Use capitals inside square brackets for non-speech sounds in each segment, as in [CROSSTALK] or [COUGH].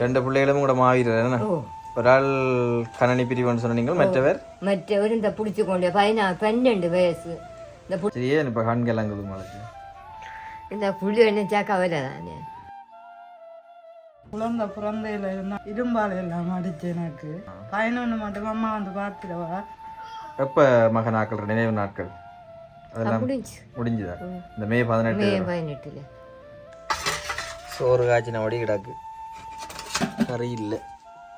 ரெண்டு பிள்ளைகளும் கூட மாவீரர் ஒரு ஆள் கணனி பிரிவுன்னு சொன்னீங்க மற்றவர் மற்றவர் இந்த பிடிச்சு கொண்டு பதினா பன்னெண்டு வயசு இந்த சரியே இப்போ கண் கிளங்குது உங்களுக்கு இந்த புள்ளி நினைச்சா கவலை தானே குழந்தை பிறந்தையில இருந்தா இரும்பால எல்லாம் அடிச்சு எனக்கு பதினொன்று மட்டும் அம்மா வந்து பார்த்துடவா எப்போ மகனாக்கள் நினைவு நாட்கள் அதெல்லாம் முடிஞ்சு முடிஞ்சுதா இந்த மே பதினெட்டு மே பதினெட்டுல சோறு காய்ச்சின வடி கிடாக்கு கறி இல்லை.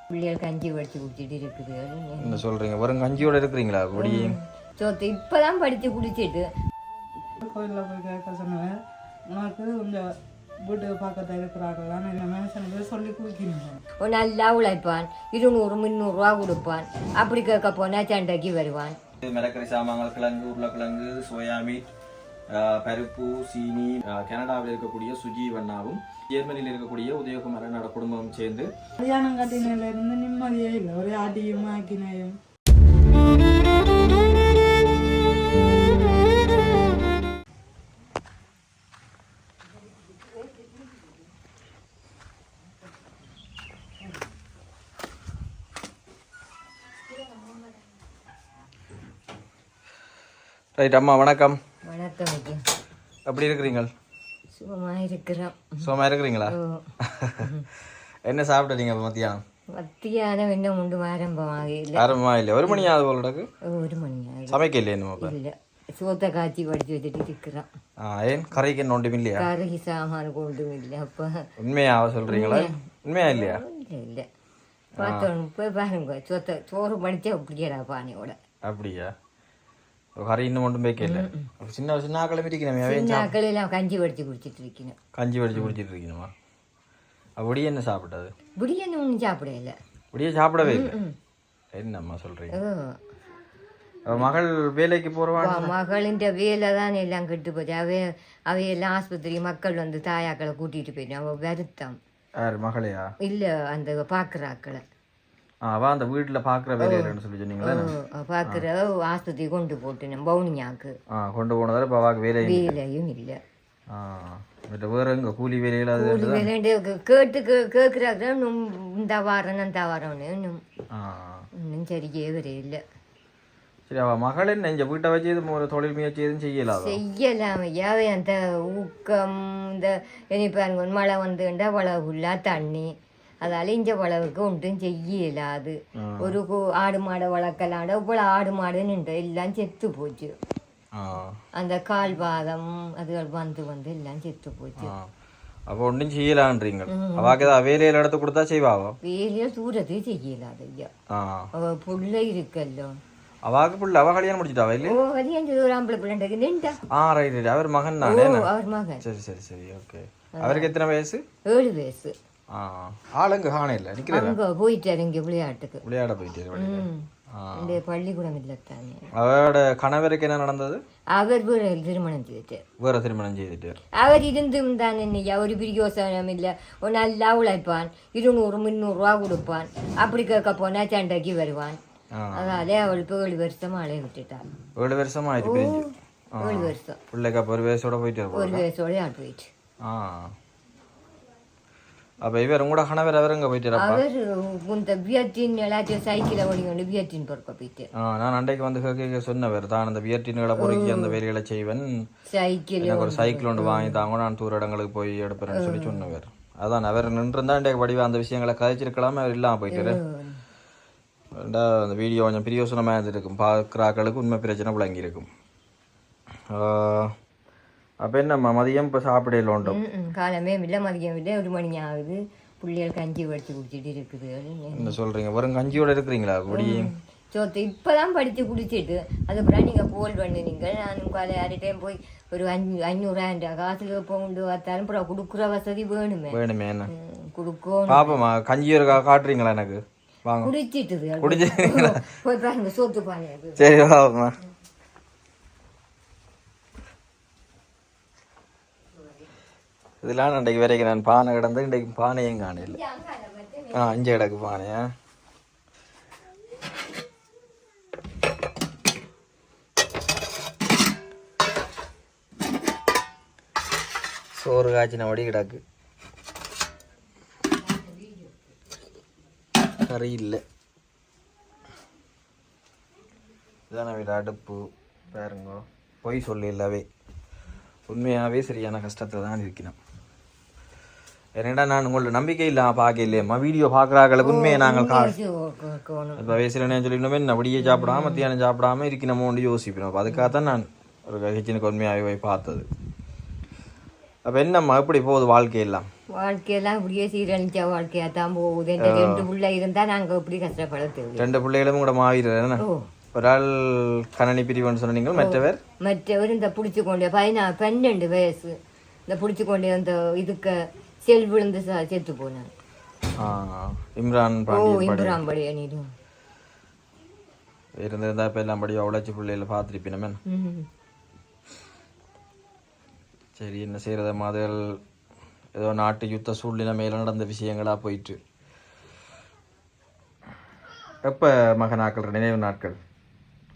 பிள்ளைகள் கஞ்சி குடிச்சிட்டு இருக்குது. என்ன சொல்றீங்க? வெறும் கஞ்சியோட இருக்கிறீங்களா? பொடி சோத்து இப்பதான் படிச்சு குடிச்சிட்டு. கோயிலில் போய் கேட்க சொன்னேன். உனக்கு கொஞ்சம் வீட்டு பக்கத்தில் இருக்கிறார்கள் இந்த மனுஷனுக்கு சொல்லி குடிக்கணும்? ஒரு நல்லா உழைப்பான். இருநூறு முந்நூறுரூவா கொடுப்பான். அப்படி கேட்க போனா சண்டைக்கு வருவான். மிளக்கறி சாமான்கள் கிழங்கு உருளைக்கிழங்கு சோயா மீட். பருப்பு சீனி கனடாவில் இருக்கக்கூடிய சுஜி வண்ணாவும் ஜெர்மனியில் இருக்கக்கூடிய உதயகுமாரனோட குடும்பம் சேர்ந்து கல்யாணம் கட்டினில இருந்து நிம்மதியே இல்லை. ஒரே அடியும் ஆக்கினையும் ரைட் அம்மா வணக்கம். வணக்கம் எப்படி இருக்கிறீங்க சுகமா இருக்கிறோம். சும்மா இருக்கிறீங்களா? என்ன சாப்பிட்டீங்க மத்தியானம்? மத்தியானம் என்ன உண்டு ஆரம்பமாக இல்லை ஆரம்பமா இல்லை ஒரு மணி ஆகுது போலடக்கு ஒரு மணி ஆகுது. சமைக்க இல்லையா நம்ம? இல்லை. சோத்தை காய்ச்சி படிச்சு வச்சுட்டு இருக்கிறோம். ஆ ஏன்? கறிக்கு என்ன ஒன்றும் இல்லையா? கறி சாமான் கொண்டும் இல்லை அப்போ. உண்மையாவ சொல்றீங்களா? உண்மையா. இல்லையா? இல்லை இல்லை. பார்த்தோம் போய் பாருங்க சொத்தை சோறு படிச்சா அப்படியேடா பானையோட. அப்படியா? கறி இன்னும் ஒன்றும் அப்ப சின்ன சின்ன ஆக்களை இருக்கணுமே அவன் நாக்கள் எல்லாம் கஞ்சி படிச்சு குடிச்சிட்டு இருக்கணும் கஞ்சி வடிச்சு குடிச்சிட்டு இருக்கணுமா அப்படியே என்ன சாப்பிட்டது பிரியாணி ஒன்றும் சாப்பிட இல்லை அப்படியே சாப்பிடவே இல்லை என்னம்மா சொல்றீங்க அவ மகள் வேலைக்கு போறவான் மகளின் வேலை தான் எல்லாம் கெட்டு போச்சு அவைய அவையெல்லாம் ஆஸ்பத்திரி மக்கள் வந்து தாயாக்களை கூட்டிட்டு போயிட்டு அவ வருத்தம் யார் மகளையா இல்லை அந்த ஆ, அவ அந்த வீட்டுல பாக்குற வேலையிலன்னு சொல்லி சொன்னீங்களா? பார்க்குற ஆஸ்பத்திரி கொண்டு போட்டு பவுனியாக்கு. ஆ கொண்டு போனதால இப்போ அவாக்கு வேலை இல்லை. வேலையும் இல்லை. ஆ வேற எங்க கூலி வேலையில கூலி வேலைண்டு கேட்டு கேட்குறாங்க இந்த வாரம் இந்த வாரம்னு இன்னும். இன்னும் சரியே வரையில்லை சரி அவ மகள் என்ன இங்க வீட்டை வச்சு இது ஒரு தொழில் முயற்சி எதுவும் செய்யலாதோ செய்யலாம் ஐயாவே அந்த ஊக்கம் இந்த இனி பாருங்க மழை வந்துண்டா வளவுல்லா தண்ணி. அதால இந்த வளவுக்கு ஒன்றும் செய்யலாது. ஒரு கு- ஆடு மாடை வளர்க்கலாண்ட இப்போ ஆடு மாடு நின்று எல்லாம் செத்து போச்சு. அந்த கால்வாதம் அதுகள் வந்து வந்து எல்லாம் செத்து போச்சு. அப்போ ஒன்றும் செய்யலான்றீங்க. அவாக்கு வேலையில எடுத்து கொடுத்தா செய்வாவோ? வேலையை தூரத்து செய்யலாது ஐயா. அவ புள்ள இருக்கல்லோ. அவாக்கு புள்ள அவ கல்யாணம் முடிச்சிட்டாவா இல்லை ஓ அது ஒரு ஆம்பளை பிள்ளைக்கு நின்றா. ஆ ரைட் ரைட் அவர் மகன் தானே? அவர் மகன். சரி சரி சரி. ஓகே அவருக்கு எத்தனை வயசு? ஏழு வயசு. ஆளுங்க காண இல்லை நிற்கிறேன் அங்க போயிட்டாரு இங்க விளையாட்டுக்கு. விளையாட போயிட்டு வெளியில. ம். ஆ. இந்த பள்ளிக்கூடம் இல்லத்தானே அவரோட கணவருக்கு என்ன நடந்தது? அவர் வேற திருமணம் செய்துட்டு வேற திருமணம் செய்துட்டு அவர் இருந்தும் தான் என்னையா ஒரு பிரியோசனம் இல்லை. ஒரு நல்லா உழைப்பான் இருநூறு முந்நூறுரூவா கொடுப்பான். அப்படி கேட்க போனா சண்டைக்கு வருவான். ஆ. அதாலே அவள் இப்போ ஏழு வருஷம் ஆளை விட்டுட்டான் ஏழு வருஷமா ஆயிட்டு. ஏழு வருஷம். பிள்ளைக்கு அப்போ ஒரு வயசோட போயிட்டு ஒரு வயசோட போயிட்டு. ஆ. அப்ப இவர் உங்களோட கணவர் அவர் எங்க போயிட்டு அவர் இந்த வியட்டின் எல்லாத்தையும் சைக்கிளை ஓடிக்கொண்டு வியட்டின் பொறுக்க போயிட்டு ஆ நான் அன்றைக்கு வந்து கேட்க சொன்னவர் தான் அந்த வியர்ட்டின்களை பொறுக்கி அந்த வேலைகளை செய்வன். சைக்கிள் எனக்கு ஒரு சைக்கிள் ஒன்று வாங்கி தாங்க நான் தூர இடங்களுக்கு போய் எடுப்பேன்னு சொல்லி சொன்னவர். அதான் அவர் நின்றுருந்தா இன்றைக்கு வடிவா அந்த விஷயங்களை கதைச்சிருக்கலாமே அவர் இல்லாமல் போயிட்டாரு. ரெண்டா அந்த வீடியோ கொஞ்சம் பிரியோசனமாக இருந்திருக்கும். பார்க்குறாக்களுக்கு உண்மை பிரச்சனை விளங்கி இருக்கும் அப்போ என்னம்மா மதியம் இப்போ சாப்பிடல உண்டும் ம், ம். காலமே இல்லை மதியம் இல்லை ஒரு மணி ஆகுது. பிள்ளைகள் கஞ்சி வடிச்சு குடிச்சிட்டு இருக்குது. என்ன சொல்கிறீங்க வெறும் கஞ்சியோட இருக்கிறீங்களா குடி? சோத்து இப்பதான் படிச்சு குடிச்சிட்டு அதுக்கப்புறம் நீங்க போல் பண்ணுனீங்க நானும் காலை யார்கிட்டயும் போய் ஒரு அஞ்சு ஐநூறாயிரம் காசுக்கு கொண்டு பார்த்தாலும் அப்புறம் கொடுக்குற வசதி வேணுமே. வேணுமே என்ன? ம், கொடுக்கணும். பாப்போம்மா கஞ்சி இருக்கா காட்டுறீங்களா எனக்கு? வாங்க. குடிச்சிட்டுது. அது. குடிச்சிட்டீங்களா? போய் பாருங்க சோத்து அது சரி வாப்பா இதெல்லாம் நான் இன்றைக்கு வரைக்கும் நான் பானை கிடந்து இன்றைக்கு பானையும் காணையில் ஆ அஞ்சு கிடக்கு பானையா? சோறு காய்ச்சின வடி கிடக்கு. கறி இல்லை. இதான வீடு அடுப்பு. பாருங்க பொய் சொல்லிடலவே. உண்மையாகவே சரியான கஷ்டத்தை தான் இருக்கணும் என்னடா நான் உங்களோட நம்பிக்கை இல்லாம பார்க்க இல்லையம்மா வீடியோ பார்க்குறாங்களுக்கு உண்மையை நாங்கள் கா இப்போ வயசில் என்ன சொல்லிடணுமே அப்படியே சாப்பிடாம மத்தியானம் சாப்பிடாம இருக்கணுமோன்னு யோசிப்போம் அப்போ அதுக்காக தான் நான் ஒரு கிச்சனுக்கு உண்மையாகவே போய் பார்த்தது. அப்போ என்னம்மா எப்படி போகுது வாழ்க்கையெல்லாம்? வாழ்க்கையெல்லாம் இப்படியே சீரழிச்ச வாழ்க்கையா தான் போகுது. இந்த ரெண்டு பிள்ளை இருந்தா நாங்க இப்படி கஷ்டப்பட தேவை ரெண்டு பிள்ளைகளும் கூட மாவீரர் ஒரு ஆள் கணனி பிரிவுன்னு சொன்னீங்க மற்றவர்? மற்றவர் இந்த பிடிச்சி கொண்டே பதினா பன்னெண்டு வயசு. இந்த பிடிச்சி கொண்டே அந்த இதுக்கு செல் விழுந்து செத்து போனான் இம்ரான் ஓ பாண்டியன் படி இம்புறாம்படி அணிடும் இருந்திருந்தா இப்போ எல்லாம் படியாக உழைச்சி பிள்ளைகளை பார்த்துருப்பினமே. சரி என்ன செய்யறது மதுகள் ஏதோ நாட்டு யுத்த சூழ்நிலை மேல நடந்த விஷயங்களா போயிட்டு எப்ப மகனாக்கள் நினைவு நாட்கள்?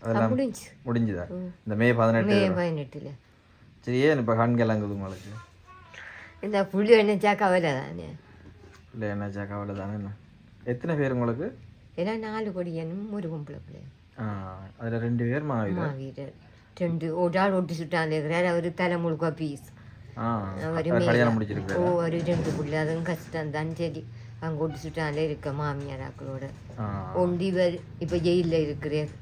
அதெல்லாம் முடிஞ்சு. முடிஞ்சுதா? இந்த மே பதினெட்டு சரி ஏன் இப்போ கண் கிளங்குது உங்களுக்கு? இந்த புள்ளி நினைச்சா கவலை தானே? இல்லை என்னாச்சா கவலை தானே என்ன? எத்தனை பேர் உங்களுக்கு? ஏன்னா நாலு கொடியனும் ஒரு பொம்பளை பிள்ளை. ஆ அதில் ரெண்டு பேர் மாவீரர். வீரர் ரெண்டு ஒரு ஆள் ஒட்டி சுட்டான் இருக்கிறார் அவர் தலை முழுக்க பீஸ். அவர் ஓ ஒரு ரெண்டு பிள்ளை அதுவும் கஷ்டம் தான். சரி அங்கே ஒட்டி சுட்டாலே இருக்க மாமியாராக்களோட ஒண்டி இவர் இப்போ ஜெயிலில் இருக்கிறார்?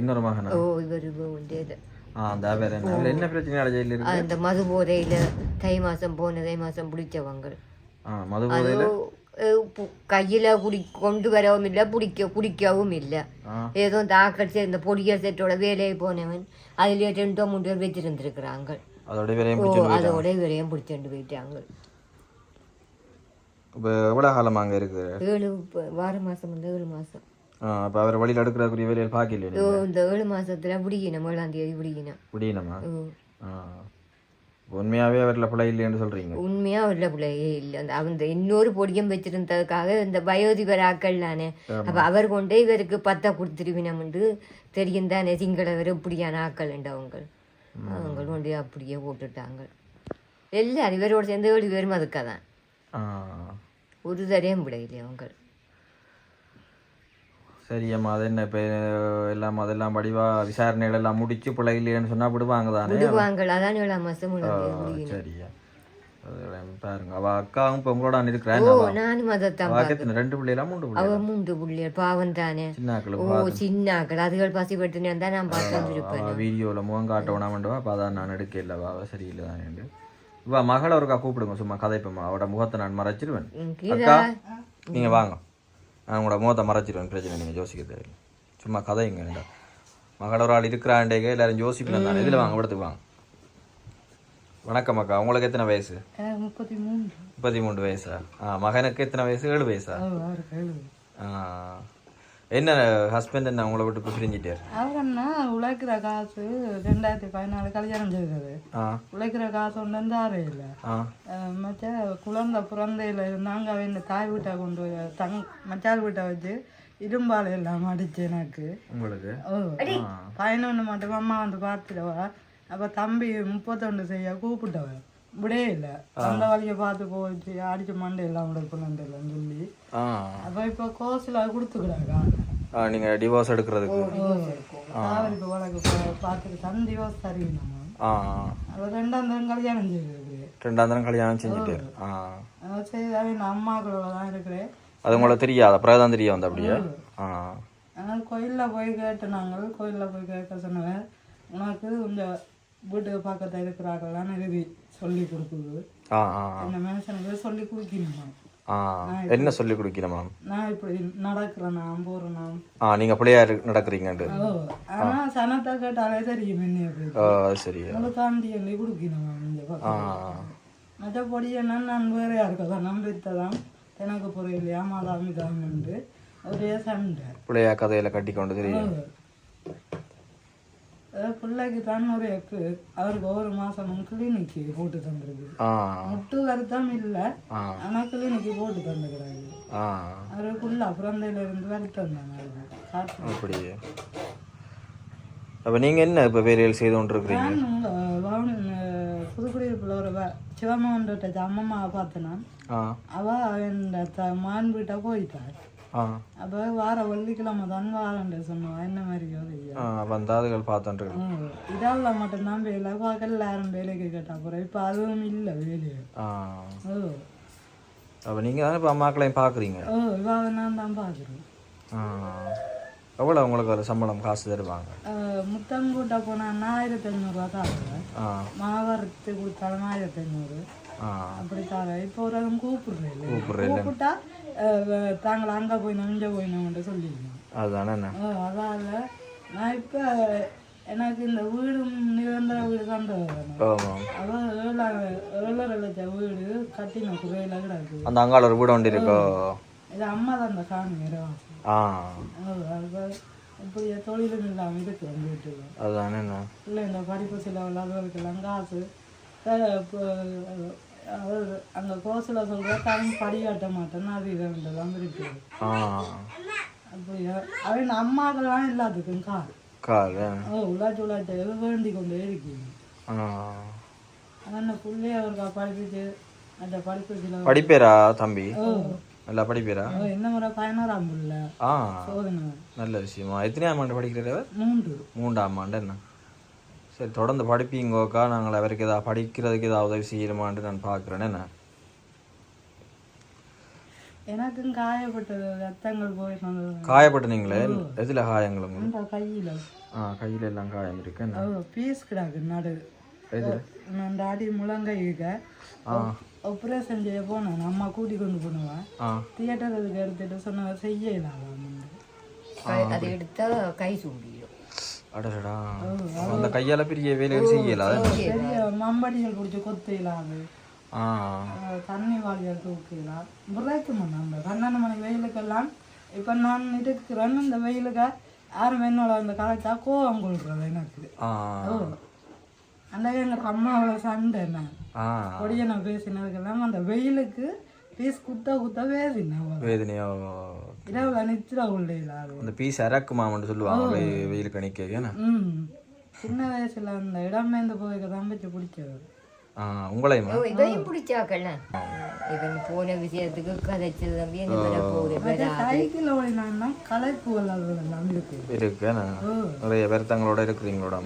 இன்னொரு மகனா? ஓ இவர் உண்டு என்ன? இருக்கு அந்த மது போதையில் தை மாதம் போன தை மாதம் பிடிச்சவங்க. மது போதையில் கையில் குடி கொண்டு வரவும் இல்லை பிடிக்க குடிக்கவும் இல்லை. ஏதோ ஆக்கள் சேர்ந்த பொடியல் செட்டோட வேலையை போனவன் அதுலேயே ரெண்டோ பேர் வச்சிருந்துருக்குறாங்க அதோட விரையும் பிடிச்சிட்டு போயிட்டாங்க. இப்போ எவ்வளோ காலமாக அங்கே இருக்கு? ஏழு வார மாதம் வந்து ஏழு மாதம் ஆ அப்போ அவர் வழியில் எடுக்கிறக்கூடிய வேலையில் நீங்கள் இந்த ஏழு மாசத்துல பிடிக்கணும் ஏழாம் தேதி ஓ ஆ உண்மையாகவே அவரில் பிள்ளை இல்லைன்னு சொல்கிறீங்க உண்மையா உள்ள பிள்ளையே இல்லை அந்த அந்த இன்னொரு பொடியும் வச்சிருந்ததுக்காக இந்த வயோதிபர் ஆக்கள் தானே அப்ப அவர் கொண்டே இவருக்கு பத்தா கொடுத்துருவினம்னு தெரியும் தானே சிங்களவர் இப்படியான ஆக்கள் அவங்க அவங்க கொண்டு அப்படியே போட்டுட்டாங்க எல்லாரும் இவரோட சேர்ந்து ஏழு பேரும் அதுக்காக தான் ஆ ஒரு தரையும் விடையிலே அவங்க சரி அம்மா அது என்ன இப்போ எல்லாம் அதெல்லாம் படிவாக விசாரணைகள் எல்லாம் முடிச்சு பிள்ளை இல்லைன்னு சொன்னால் விடுவாங்க தானே? விடுவாங்க அதான் ஏழாம் முடியும் சரியா. பாருங்க. அவள் அக்காவும் இப்போ உங்களோட இருக்கிறான் ஓ நானும் அதைத்தான் ரெண்டு பிள்ளைலாம் மூன்று பிள்ளை அவ மூன்று புள்ளியல் பாவம் தானே. சின்னாக்கள் ஓ சின்னாக்கள் அதுகள் பசிப்பட்டு தான் நான் பார்த்து வந்திருப்பேன். வீடியோவில் முகம் காட்ட வேணாமண்டுவா அப்போ அதான் நான் எடுக்க இல்லை அவள் சரியில்லை தானே இவா மகளை ஒருக்கா கூப்பிடுங்க சும்மா கதைப்பம்மா. அவட முகத்தை நான் மறைச்சிருவேன். அக்கா நீங்கள் வாங்க. நான் உங்களோட முகத்தை மறைச்சிருவேன் பிரச்சனை நீங்கள் யோசிக்க தேவையில்லை சும்மா கதைங்க வேண்டாம் மகள் ஒரு ஆள் இருக்கிறாண்டேங்க எல்லாரும் யோசிக்கணும் தானே. இதில் வாங்க இடத்துக்கு வாங்க. வணக்கம் அக்கா உங்களுக்கு எத்தனை வயசு? முப்பத்தி மூணு முப்பத்தி மூணு வயசா? ஆ மகனுக்கு எத்தனை வயசு? ஏழு வயசா. ஆ. என்ன ஹஸ்பண்ட் என்ன உங்களை விட்டு இப்போ பிரிஞ்சிட்டார்? அவர் என்ன உழைக்கிற காசு ரெண்டாயிரத்தி பதினாலு கல்யாணம் செய்தது. ஆ. உழைக்கிற காசு ஒன்று ஆறே இல்லை. ஆ. மச்ச குழந்தை பிறந்தையில இருந்தாங்க அவன் தாய் வீட்டை கொண்டு போய் தங் மச்சால் வீட்டை வச்சு இரும்பால் எல்லாம் அடிச்சு எனக்கு. உங்களுக்கு? பதினொன்று மட்டும் அம்மா வந்து பார்த்துடவா அப்போ தம்பி முப்பத்தொண்டு செய்ய கூப்பிட்டவ விடே இல்லை. அந்த வழியை பார்த்து போச்சு அடிச்சு மண்டை எல்லாம் விட இல்லைன்னு சொல்லி. அப்போ இப்போ கோர்ஸில் கொடுத்துக்கிறாங்க. ஆ நீங்கள் டிவோர்ஸ் எடுக்கிறதுக்கு. காவிரிக்கு வழக்கு பார்த்துட்டு அப்போ ரெண்டாம் தரம் கல்யாணம் செய்தது ரெண்டாம் தரம் கல்யாணம் அதை செய்தாவே நான் அம்மாக்களோட தான் இருக்கிறேன். அது உங்களுக்கு தெரியாது? அப்புறம் தான் தெரிய வந்து அப்படியே? ஆனால் கோயிலில் போய் கேட்டு நாங்கள் கோயிலில் போய் கேட்க சொன்னவன் உனக்கு இந்த வீட்டுக்கு பக்கத்தில் இருக்கிறாங்களான்னு எழுதி சொல்லி கொடுக்குது அந்த மனுஷனுக்கு சொல்லி கொடுக்கணுமா என்ன சொல்லி கொடுக்கணும் நான் இப்படி நடக்கிறேன் நான் போகிறேன் நான் ஆ நீங்கள் பிள்ளையா இரு- நடக்கிறீங்கன்ட்டு. ஓ ஆனால் சனத்தை கேட்டாலே தெரியும் என்ன சரி. தாண்டி சொல்லி கொடுக்கணுமா இந்த பக்கம். மற்றபடி என்ன நான் வேற யாருக்கதான் நம்பித்ததான் எனக்கு புரியலையா மாதாமிதாமன்று ஒரே சண்டை. பிள்ளையா கதையில கட்டி கொண்டு தெரியும் பிள்ளைக்கு தான் ஒரு எக்கு அவருக்கு ஒரு மாசமும் கிளினிக்கு போட்டு தந்துருக்கு முட்டு வருத்தம் இல்லை. ஆனா கிளினிக்கு போட்டு தந்துக்கிறாரு அவருக்குள்ள பிறந்தையில இருந்து வருத்தம் தானே அப்படியே. அப்போ நீங்கள் என்ன இப்போ வேலைகள் செய்து கொண்டு இருக்கிறீங்க நான் உங்க பவனி புதுக்குடியிருப்புல ஒரு வ- சிவமோகன்கிட்ட அம்மம்மாவை பார்த்தேன் நான். ஆ. அவ அவன் த மான் வீட்டை போயிட்டாள். ஆ அப்போ வார வெள்ளிக்கிழமை தான் வாரண்டு சொன்னோம் என்ன மாதிரி யோசிக்க வந்தாதுகள் பார்த்துட்டு இதெல்லாம் மட்டும்தான் வேலை. பகல் யாரும் வேலைக்கு கேட்டா போகிறேன் இப்போ அதுவும் இல்லை வேலையை. ஓ. அப்போ நீங்கள் தானே இப்போ அம்மாக்களையும் பார்க்குறீங்க? ஓ இவாக நான் தான் பார்க்குறேன் ஆ. எவ்வளோ உங்களுக்கு ஒரு சம்பளம் காசு தருவாங்க? முத்தம் கூட்ட போனால் ஆயிரத்தி ஐநூறுரூவா ஆ. மாவரத்து கொடுத்தாலும் ஆயிரத்தி ஐநூறு அப்படி தாங்க இப்போ ஒரு கூப்பிடுறேன் கூப்பிட்டா தாங்கள் அங்கே போயினோம் இங்கே போயினோம்னு சொல்லிடுவோம் அதுதானே அதால நான் இப்போ எனக்கு இந்த வீடும் நிரந்தர வீடு ஆமாம் அதான் ஏழரை லட்சம் வீடு கட்டின குறையில கிடக்கு. அந்த அங்கால ஒரு வீடு ஒன்று இருக்கோ? இது அம்மா தான் அந்த இரவாசி ஆ. இப்படி தொழிலும் இல்லாமல் இருக்கு வீட்டில். அதுதானே என்ன இல்லை இந்த படிப்பு செலவு அதுகளுக்கெல்லாம் காசு. இப்போ அதாவது அங்கே கோசில் சொல்கிற தான் படியாட்ட மாட்டேன்னு அது இதெல்லாம் இருக்குது ஆ. அப்படி அவன் அம்மாக்கெல்லாம் எல்லாத்துக்கும் கார் கால் உள்ளாச்சி உள்ளாச்சி எது வேண்டி கொண்டே இருக்கீங்க. ஆ. அதான் பிள்ளைய அவருக்கா படிப்பிச்சு அந்த படிப்பு செலவு படிப்பேரா தம்பி? நல்லா படிப்பேரா? என்ன முறை? பதினோராம் பிள்ளை. சோதனை நல்ல விஷயமா. எத்தனையாம் ஆண்டு படிக்கிறவர் மூன்று. மூன்றாம் ஆண்டு என்ன? சரி தொடர்ந்து படிப்பீங்கோக்கா? நாங்கள் அவருக்கு ஏதாவது படிக்கிறதுக்கு ஏதாவது உதவி செய்யணுமான்ட்டு நான் பார்க்குறேன். என்ன? எனக்கும் காயப்பட்டது ரத்தங்கள் போய் வந்தது. காயப்பட்டு நீங்களே எதில் காயங்கள் உங்களுக்கு இந்த கையில். ஆ கையில் எல்லாம் காயம் இருக்கு. என்ன? ஓ பீஸ் கிடாக்கு நடு. அந்த அடி முழங்கைக்கு ஆப்ரேஷன் செய்ய போனேன். அம்மா கூட்டி கொண்டு போனவன் ஆ. தியேட்டருக்கு எடுத்துட்டு சொன்ன செய்யலாம் அதை எடுத்தா கை சூடிடும் அடடா அந்த கையால் பெரிய வேலைகள் செய்யல மம்படிகள் பிடிச்சி கொத்தையிலாம் தண்ணி வாளியால் தூக்கலாம் புறாய்க்கும் அந்த பன்னெண்டு மணி வெயிலுக்கெல்லாம் இப்போ நான் இருக்கிறேன். இந்த வெயிலுக்கு யாரும் என்னோட அந்த கலைச்சா கோவம் கொள்றது எனக்கு. அந்த எங்கள் அம்மாவோட சண்டை நான் பேசினதுக்கெல்லாம் அந்த வெயிலுக்கு பீஸ் குத்த குத்த வேதினேன் வேதனையோ இரவுல நித்திர உள்ளே அந்த பீஸ் இறக்குமாமன்னு சொல்லுவாங்க வெயிலுக்கு நிற்க ம். சின்ன வயசுல அந்த இடமேந்து போய்க்க தான் வச்சு பிடிச்சது ஆ உங்களையுமா? இதையும் பிடிச்சாக்கல இவன் போன விஷயத்துக்கு கதைச்சது தம்பி என்ன வர போகுது சைக்கிள் ஓடினா கலைப்பு வல்லாதது எல்லாம் இருக்கு. இருக்கு நிறைய பேர் தங்களோட இருக்கிறீங்களோட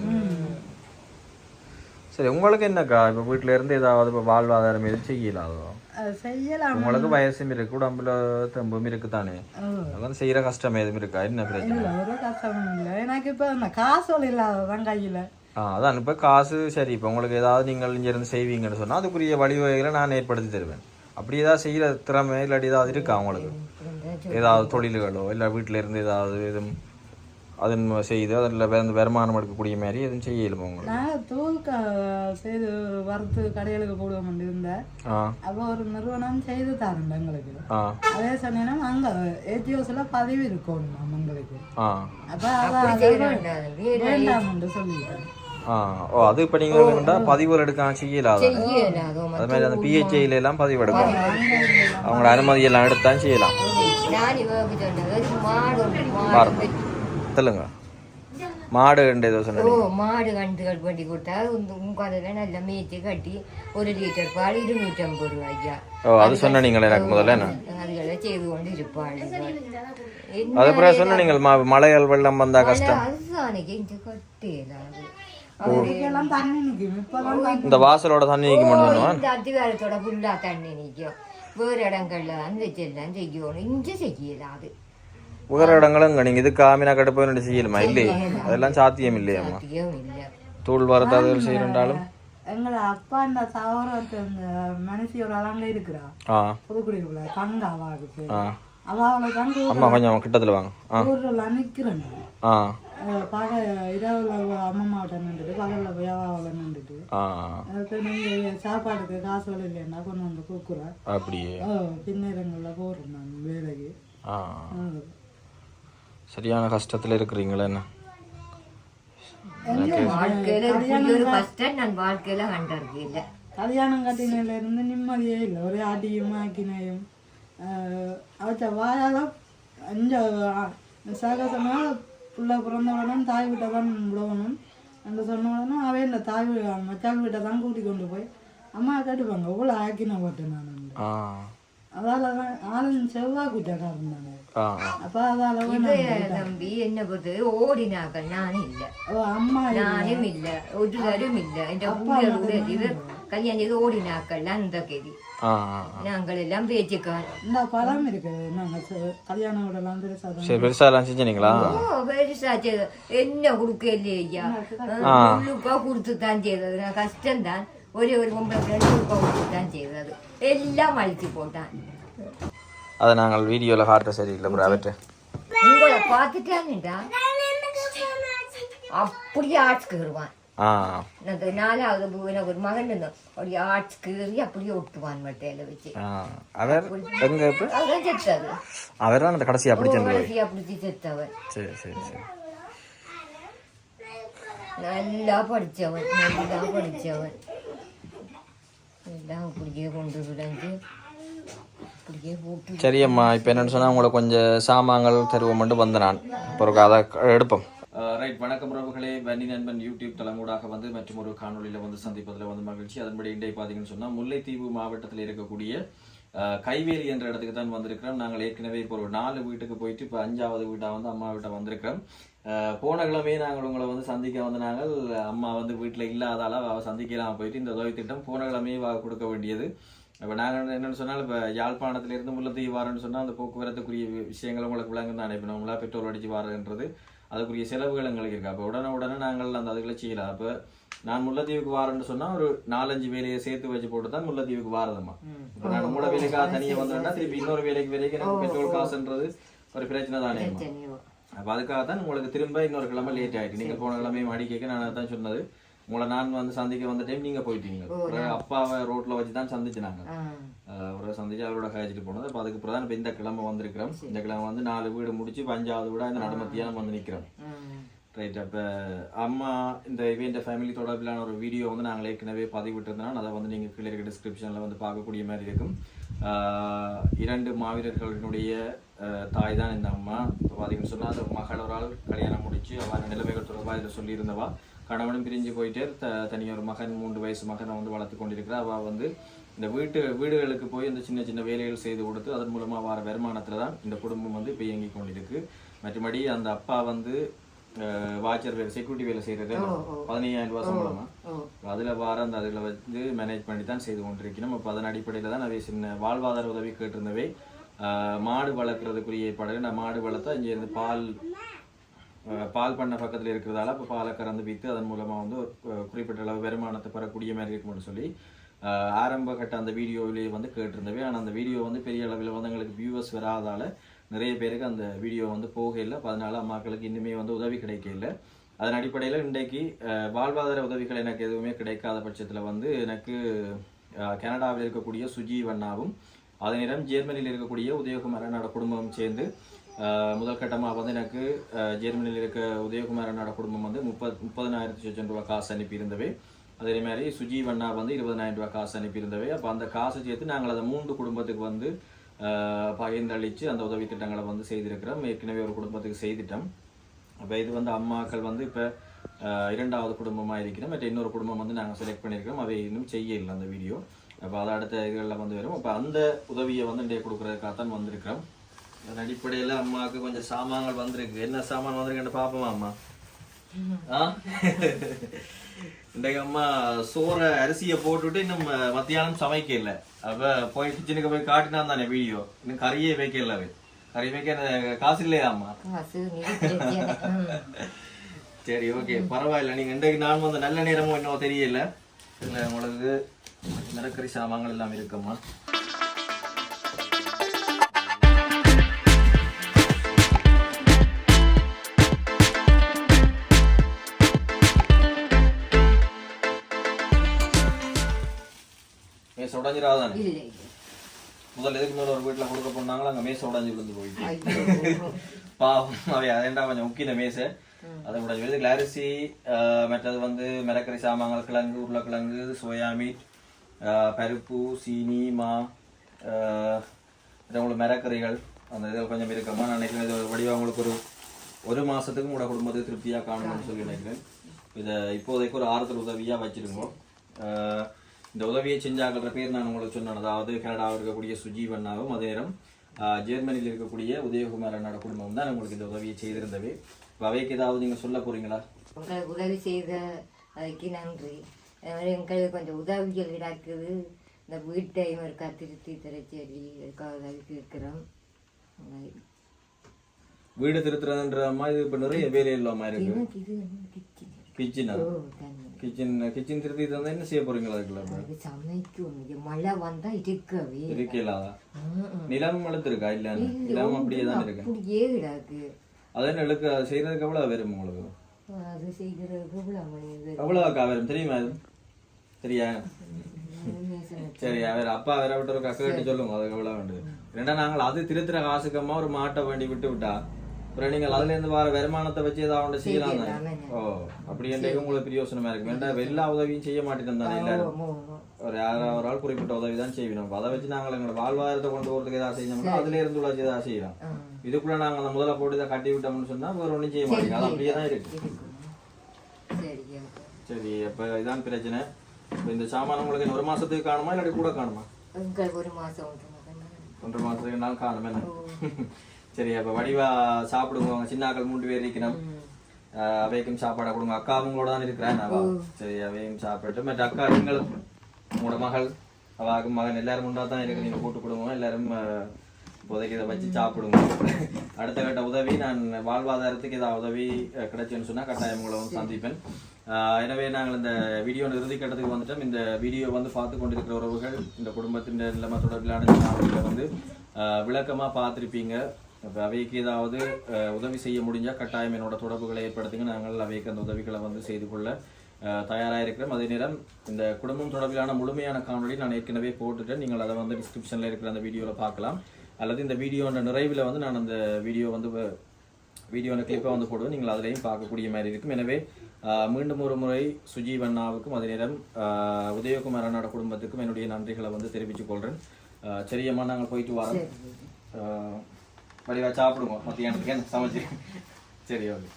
சரி உங்களுக்கு என்னக்கா? இப்போ வீட்டில இருந்து ஏதாவது இப்போ வாழ்வாதாரம் எதுவும் செய்யலாதோ? செய்யலாம் உங்களுக்கு வயசும் இருக்கு உடம்புல தெம்பும் இருக்கு தானே அதெல்லாம் செய்யற கஷ்டம் எதுவும் இருக்கா என்ன பிரச்சனை ஒரு கஷ்டமும் இல்லை எனக்கு இப்போ அந்த காசோல் இல்லாததான் கையில் அதான் இப்போ காசு சரி இப்போ உங்களுக்கு ஏதாவது நீங்கள் இங்க இருந்து செய்வீங்கன்னு சொன்னா அதுக்குரிய வழிவகைகளை நான் ஏற்படுத்தி தருவேன் அப்படி ஏதாவது செய்யற திறமை இல்லாட்டி ஏதாவது இருக்கா உங்களுக்கு ஏதாவது தொழில்களோ இல்லை வீட்டில இருந்து ஏதாவது எதுவும் அதன் செய்து அதில் வந்து வருமானம் எடுக்கக்கூடிய மாதிரி எதுவும் செய்யலுமா உங்களுக்கு நான் தூள் க செய்து வறுத்து கடைகளுக்கு போடுவோம் இருந்தேன். ஆ. அப்போ ஒரு நிறுவனம் செய்து தரேன் எங்களுக்கு. ஆ. அதே சமயம் அங்கே ஏஜிஓஸில் பதிவு இருக்கணும் எங்களுக்கு. ஆ. அப்போ வேண்டாம்னு சொல்லிட்டேன். ஆ. ஓ அது இப்போ நீங்கள் பதிவுகள் எடுக்க செய்யலாத செய்யலாதோ அது மாதிரி அந்த பிஹெச்ஐல எல்லாம் பதிவு எடுக்கணும் அவங்களோட அனுமதி எல்லாம் எடுத்தான் செய்யலாம். நான் சொல்லுங்க மாடு ரெண்டு ஏதோ ஓ சொன்னீங்க மாடு கண்டுகள் பண்ணி கொடுத்தா உட்காந்துல நல்லா மேய்ச்சி கட்டி ஒரு லிட்டர் பால் இருநூற்றி ஐம்பது ரூபாய்யா ஓ அது சொன்ன நீங்கள் எனக்கு முதல்ல என்ன? அதுகளை செய்து கொண்டு இருப்பாள் என்ன அது அப்புறம் சொன்ன நீங்கள் ம- மழைகள் வெள்ளம் வந்தா கஷ்டம். அதுதானே நிற்கும். இப்போதான் இந்த வாசலோட தண்ணி நிற்க மாட்டோம் இந்த அதிகாரத்தோட ஃபுல்லா தண்ணி நிற்கும் வேறு இடங்கள்ல வச்செல்லாம் செய்யணும். இங்கே செய்யலாது நீங்க கடுப்பு ரெண்டு செய்யலுமா? இல்லையே. அதெல்லாம் சாத்தியம் இல்லையாம்மா சாத்தியம் இல்லை தூள் வரது அது செய்யறாலும் எங்களோட அப்பா இந்த சகோதரத்து அந்த மனுஷி ஒரு அலங்க இருக்கிறா. ஆ. புதுக்குடிக்குள்ள தங்க அவாவுக்கு ஆ. அவாவில் தங்க அம்மா கொஞ்சம் கிட்டத்துல வாங்க. ஆ. ஊரில் நிற்கிறேன் ஆ. பக இரவில் அம்மாட்ட நின்றுட்டு பகலில் போய் அவாவில் நின்றுட்டு. நீங்கள் சாப்பாடுக்கு காசு இல்லைன்னா கொண்டு வந்து கொடுக்குறேன். அப்படியே. பின்னேரங்களில் போடுறேன் நான் வேலைக்கு. சரியான கஷ்டத்துல இருக்கிறீங்களா என்ன? வாழ்க்கையில இப்படி ஒரு கஷ்டம் நான் வாழ்க்கையில கண்டிருக்கேன் இல்லை. கல்யாணம் கட்டினில இருந்து நிம்மதியே இல்லை. ஒரே அடியும் ஆக்கினையும் அவற்ற வாயால அஞ்ச சகசமாக புள்ள பிறந்த உடனே தாய் வீட்டை தான் விடணும் என்று சொன்ன உடனே அவன் இந்த தாய் மச்சான் வீட்டை தான் கூட்டி கொண்டு போய் அம்மா கேட்டுப்பாங்க. இவ்வளோ ஆக்கின போட்டேன் நான். ஆ. அதால தான் ஆளும் செவ்வாய் குற்றக்காரன் தானே ஆ ஆ அப்ப அதால இது வேணாம் தம்பி என்ன பொறுத்து ஓடினாக்கள் நான் இல்லை ஓ, அம்மா நானும் இல்ல ஒருவரும் இல்ல என்ற ஊழல் உதவி இவர் கல்யாணம் செய்து ஓடினாக்கள் அந்த கதி ஆ ஆ ஆ. நாங்கள் எல்லாம் பேச்சுக்கான் இந்த படம் இருக்கு அதை நாங்கள் வீடியோவில் காட்டுற சரியில்லை ப்ரோ அவற்றை. உங்களை பார்த்துட்டானுடா அப்படியே ஆட்சிக்கிடுவான் ஆ. எனக்கு நாலாவது எனக்கு ஒரு மகன் இருந்தான். அப்படியே ஆட்சி கீறி அப்படியே ஒட்டுவான் மட்டையில வச்சு. அவர் எங்க அதுதான் செத்தது. அவர் தான் அந்த கடைசி அப்படி சென்று போய் கடைசியா பிடிச்சி செத்தவன் சரி சரி சரி. நல்லா படிச்சவன் நல்லா படிச்சவன் எல்லாம் அப்படியே கொண்டு விளைஞ்சு சரியம்மா சரி அம்மா இப்போ என்னன்னு சொன்னால் உங்களை கொஞ்சம் சாமான்கள் தருவோம்ட்டு வந்து நான். பிறகு அதை எடுப்போம். ரைட் வணக்கம் உறவுகளே. வன்னி நண்பன் யூடியூப் தலைமூடாக வந்து மற்றும் ஒரு காணொலியில் வந்து சந்திப்பதில் வந்து மகிழ்ச்சி. அதன்படி இன்றைய பார்த்தீங்கன்னு சொன்னால் முல்லைத்தீவு மாவட்டத்தில் இருக்கக்கூடிய கைவேலி என்ற இடத்துக்கு தான் வந்திருக்கிறோம். நாங்கள் ஏற்கனவே இப்போ ஒரு நாலு வீட்டுக்கு போயிட்டு இப்போ அஞ்சாவது வீட்டாக வந்து அம்மா வீட்டை வந்திருக்கிறோம். போன கிழமையே நாங்கள் உங்களை வந்து சந்திக்க வந்து நாங்கள் அம்மா வந்து வீட்டில் இல்லாதால அவ சந்திக்கலாம் போயிட்டு இந்த உதவி திட்டம் போன கிழமையே கொடுக்க வேண்டியது. இப்போ நாங்கள் என்னென்னு சொன்னால் இப்போ யாழ்ப்பாணத்திலிருந்து முல்லைத்தீவு வாரன்னு சொன்னால் அந்த போக்குவரத்துக்குரிய விஷயங்கள் உங்களுக்கு விளங்கும் தானே இப்போ நம்மளா பெட்ரோல் அடிச்சு வாரன்றது அதுக்குரிய செலவுகள் எங்களுக்கு இருக்கு. அப்போ உடனே உடனே நாங்கள் அந்த அதுகளை செய்யலாம். அப்போ நான் முல்லைத்தீவுக்கு வாரேன்னு சொன்னால் ஒரு நாலஞ்சு வேலையை சேர்த்து வச்சு போட்டு தான் முல்லைத்தீவுக்கு வாரதம்மா. இப்போ நான் மூல வேலைக்காக தனியாக வந்தேன்னா திருப்பி இன்னொரு வேலைக்கு வரைக்கும் எனக்கு பெட்ரோல் காசுன்றது ஒரு பிரச்சனை தானே. அப்போ அதுக்காக தான் உங்களுக்கு திரும்ப இன்னொரு கிழமை லேட் ஆயிட்டு நீங்கள் போன கிழமையும் அடி கேட்க நான் தான் சொன்னது. உங்களை நான் வந்து சந்திக்க வந்த டைம் நீங்க போயிட்டீங்க. அப்பாவை ரோட்ல வச்சு தான் சந்திச்சினாங்க. அவரை சந்திச்சு அவரோட கழிச்சிட்டு போனது. அப்போ அதுக்கு தான் இப்போ இந்த கிழமை வந்திருக்கிறோம். இந்த கிழமை வந்து நாலு வீடு முடிச்சு இப்போ அஞ்சாவது வீடா இந்த நடுமத்தியா நம்ம வந்து நிற்கிறோம் ம். ரைட் அப்போ அம்மா இந்த இவன் ஃபேமிலி தொடர்பிலான ஒரு வீடியோ வந்து நாங்கள் ஏற்கனவே பதிவிட்டிருந்தோம். அதை வந்து நீங்கள் கீழே இருக்க டிஸ்கிரிப்ஷனில் வந்து பார்க்கக்கூடிய மாதிரி இருக்கும். ஆஹ் இரண்டு மாவீரர்களினுடைய தாய் தான் இந்த அம்மா. இப்போ பார்த்தீங்கன்னு சொன்னால் அந்த மகள் ஒரு ஆள் கல்யாணம் முடிச்சு அவன் நிலைமைகள் தொடர்பாக இதில் சொல்லியிருந்தவா. கணவனும் பிரிஞ்சு போயிட்டே த தனி ஒரு மகன் மூன்று வயசு மகனை வந்து வளர்த்து கொண்டிருக்கிறா அவள் வந்து இந்த வீட்டு வீடுகளுக்கு போய் இந்த சின்ன சின்ன வேலைகள் செய்து கொடுத்து அதன் மூலமாக வர வருமானத்தில் தான் இந்த குடும்பம் வந்து இப்போ இயங்கி கொண்டிருக்கு. மற்றபடி அந்த அப்பா வந்து வாட்சர் வேலை செக்யூரிட்டி வேலை செய்கிறது பதினையாயிரம் ரூபாய் சம்பளமா. அதில் வார அந்த அதில் வந்து மேனேஜ் பண்ணி தான் செய்து கொண்டிருக்கணும். அப்போ அதன் அடிப்படையில் தான் அவை சின்ன வாழ்வாதார உதவி கேட்டிருந்தவை. மாடு வளர்க்குறதுக்குரிய ஏற்பாடு நான் மாடு வளர்த்தா இங்கே இருந்து பால் பால் பண்ண பக்கத்தில் இருக்கிறதால அப்போ பாலை கறந்து விற்று அதன் மூலமாக வந்து ஒரு குறிப்பிட்ட அளவு வருமானத்தை பெறக்கூடிய மாதிரி இருக்கும்னு சொல்லி ஆரம்ப கட்ட அந்த வீடியோவிலேயே வந்து கேட்டிருந்தவே. ஆனால் அந்த வீடியோ வந்து பெரிய அளவில் வந்து எங்களுக்கு வியூவர்ஸ் வராதால நிறைய பேருக்கு அந்த வீடியோ வந்து போகல அதனால அம்மாக்களுக்கு இன்னுமே வந்து உதவி கிடைக்கல அதன் அடிப்படையில் இன்றைக்கு வாழ்வாதார உதவிகள் எனக்கு எதுவுமே கிடைக்காத பட்சத்தில் வந்து எனக்கு கனடாவில் இருக்கக்கூடிய சுஜீவண்ணாவும் அதே நேரம் ஜெர்மனியில் இருக்கக்கூடிய உதயகுமார் அண்ணாட குடும்பமும் சேர்ந்து முதல் கட்டமாக வந்து எனக்கு ஜெர்மனியில் இருக்க உதயகுமார் அண்ணாட குடும்பம் வந்து முப்பது முப்பதனாயிரத்தி சொச்சம் ரூபாய் காசு அனுப்பியிருந்தவை அதே மாதிரி சுஜீவண்ணா வந்து இருபதனாயிரம் ரூபாய் காசு அனுப்பியிருந்தவை அப்போ அந்த காசை சேர்த்து நாங்கள் அதை மூன்று குடும்பத்துக்கு வந்து பகிர்ந்தளித்து அந்த உதவி திட்டங்களை வந்து செய்திருக்கிறோம். ஏற்கனவே ஒரு குடும்பத்துக்கு செய்துட்டோம். அப்போ இது வந்து அம்மாக்கள் வந்து இப்போ இரண்டாவது குடும்பமாக இருக்கிறோம். மற்ற இன்னொரு குடும்பம் வந்து நாங்கள் செலக்ட் பண்ணியிருக்கிறோம். அவை இன்னும் செய்யலை அந்த வீடியோ அப்போ அதை அடுத்த இதுகளில் வந்து வரும். அப்போ அந்த உதவியை வந்து இன்றைய கொடுக்குறதுக்காகத்தான் வந்திருக்கிறோம். அதன் அடிப்படையில் அம்மாவுக்கு கொஞ்சம் சாமான்கள் வந்திருக்கு. என்ன சாமான் வந்திருக்குன்னு பார்ப்போமா அம்மா? ஆ? இன்றைக்கு அம்மா சோறை அரிசியை போட்டுவிட்டு இன்னும் மத்தியானம் சமைக்கல. அப்ப போய் கிச்சனுக்கு போய் காட்டினா தானே வீடியோ. இன்னும் கறியே வைக்கல அவ கறி வைக்க காசு இல்லையா அம்மா. [LAUGHS] சரி ஓகே. பரவாயில்ல. நீங்க இன்றைக்கு நான் வந்து நல்ல நேரமும் இன்னும் தெரியல. இல்லை உங்களுக்கு நிலக்கரி சாமான்கள் எல்லாம் இருக்கும்மா மேச உடஞ்சிராதானே இல்லை. முதல்ல எதுக்கு மேல ஒரு வீட்டுல கொடுக்க போனாங்களோ அங்க மேச உடஞ்சி விழுந்து போயிட்டு. பாவம் அவை அதேண்டா கொஞ்சம் முக்கிய மேசை. அதை உடஞ்சி விழுது ஆஹ், மற்றது வந்து மிளக்கறி சாமான்கள் கிழங்கு உருளைக்கிழங்கு சோயா மீட் பருப்பு சீனி மா உங்களுக்கு மிளக்கறிகள் அந்த இதில் கொஞ்சம் இருக்கமா நான் நினைக்கிறேன். இது ஒரு வடிவம் உங்களுக்கு ஒரு ஒரு மாசத்துக்கு உங்களோட குடும்பத்துக்கு திருப்தியாக காணணும்னு சொல்லி நினைக்கிறேன். இதை இப்போதைக்கு ஒரு ஆறுதல் உதவியா வச்சிருங்க ஆஹ், இந்த உதவியை செஞ்சாங்கன்ற பேர் நான் உங்களுக்கு சொன்னேன். அதாவது கனடாவில் இருக்கக்கூடிய சுஜீவ் அண்ணாவும் அதே நேரம் ஜெர்மனியில் இருக்கக்கூடிய உதயகுமார் அண்ணாட குடும்பம் தான் உங்களுக்கு இந்த உதவியை செய்திருந்தவை இப்ப அவைக்கு ஏதாவது நீங்க சொல்ல போறீங்களா? உதவி செய்த அதுக்கு நன்றி. எங்களுக்கு கொஞ்சம் உதவிகள் கிடக்குது. இந்த வீட்டையும் இருக்கா திருத்தி தர சொல்லி இருக்கா உதவி கேட்குறோம் வீடு திருத்துறதுன்ற மாதிரி இப்ப நிறைய வேலை இல்லாம இருக்கு கிச்சன் கிச்சனா கிச்சன் திருத்தி தந்தா என்ன செய்ய போறீங்களா அதுக்குள்ள இப்ப? அது சமைக்கும் இது மழை வந்தா இருக்கவே இருக்கலா ம், நிலம் வளர்த்துருக்கா இல்ல நிலம் அப்படியே தான் இருக்கு அப்படியே கிடக்கு அது என்ன இழுக்கு அது செய்யறதுக்கு எவ்வளவு வரும் உங்களுக்கு அது மணி எவ்வளவு வரும் தெரியுமா அது சரியா சரி அவர் அப்பா வேற விட்டு ஒரு கக்க சொல்லுங்க அதுக்கு எவ்வளவு வேண்டு ரெண்டா நாங்கள் அது திருத்துற காசுக்கம்மா ஒரு மாட்டை வேண்டி விட்டு விட்டா அப்புறம் நீங்கள் அதுல இருந்து வர வருமானத்தை வச்சு ஏதாவது ஒன்று செய்யலாம் தானே ஓ அப்படி என்றைக்கு உங்களுக்கு பிரியோசனமா இருக்கு. வேண்டாம் எல்லா உதவியும் செய்ய மாட்டேன் தானே எல்லாரும். ஒரு யாராவது ஒரு ஆள் குறிப்பிட்ட உதவி தான் செய்யணும். அதை வச்சு நாங்கள் எங்களோட வாழ்வாதாரத்தை கொண்டு போறதுக்கு ஏதாவது செய்யணும்னா அதுல இருந்து உள்ள ஏதாவது செய்யலாம். இதுக்குள்ள நாங்க அந்த முதல்ல போட்டு இதை கட்டி விட்டோம்னு சொன்னா வேற ஒண்ணும் செய்ய மாட்டேங்க. அது அப்படியே தான் இருக்கு. சரி. அப்போ இதான் பிரச்சனை. இப்ப இந்த சாமான் உங்களுக்கு ஒரு மாசத்துக்கு காணுமா இல்லாட்டி கூட காணுமா? ஒரு மாசம் ஒன்று மாதம். ஒன்றரை மாசத்துக்கு நாள் காணும் என்ன? சரி அப்ப வடிவா உங்க சின்னாக்கள் மூன்று பேர் இருக்கணும் அவைக்கும் சாப்பாடை கொடுங்க. அக்கா அவங்களோட தான் இருக்கிறேன் அவ சரி அவையும் சாப்பிட்டு மற்ற அக்கா நீங்களும் உங்களோட மகள் அவாக்கும் மகன் எல்லாரும் உண்டா தான் இருக்கு நீங்க கூட்டு குடும்பம் எல்லாரும் இப்போதைக்கு இதை வச்சு சாப்பிடுங்க அடுத்த கட்ட உதவி நான் வாழ்வாதாரத்துக்கு ஏதாவது உதவி கிடைச்சுன்னு சொன்னா கட்டாயம் உங்களை வந்து சந்திப்பேன். எனவே நாங்கள் இந்த வீடியோ இறுதி கட்டத்துக்கு வந்துட்டோம். இந்த வீடியோ வந்து பார்த்து கொண்டிருக்கிற உறவுகள் இந்த குடும்பத்தின் நிலைமை தொடர்பிலான வந்து ஆஹ், விளக்கமா பார்த்திருப்பீங்க. அப்ப அவைக்கு ஏதாவது உதவி செய்ய முடிஞ்சா கட்டாயம் என்னோட தொடர்புகளை ஏற்படுத்துங்க. நாங்கள் அவைக்கு அந்த உதவிகளை வந்து செய்து கொள்ள அஹ், தயாரா இருக்கிறோம். அதே நேரம் இந்த குடும்பம் தொடர்பிலான முழுமையான காணொளி நான் ஏற்கனவே போட்டுட்டேன். நீங்கள் அதை வந்து டிஸ்கிரிப்ஷன்ல இருக்கிற அந்த வீடியோவில் பார்க்கலாம். அல்லது இந்த வீடியோட நிறைவில் வந்து நான் அந்த வீடியோ வந்து வீடியோட கிளிப்பை வந்து போடுவேன். நீங்கள் அதிலையும் பார்க்கக்கூடிய மாதிரி இருக்கும். எனவே மீண்டும் ஒரு முறை சுஜீவ் அண்ணாவுக்கும் அதே நேரம் உதயகுமார் அண்ணாட குடும்பத்துக்கும் என்னுடைய நன்றிகளை வந்து தெரிவித்துக் கொள்கிறேன் சரியம்மா நாங்கள் போயிட்டு வரோம். அஹ், வடிவா சாப்பிடுவோம் மத்தியானத்துக்கு என்ன சமைச்சு? சரி ஓகே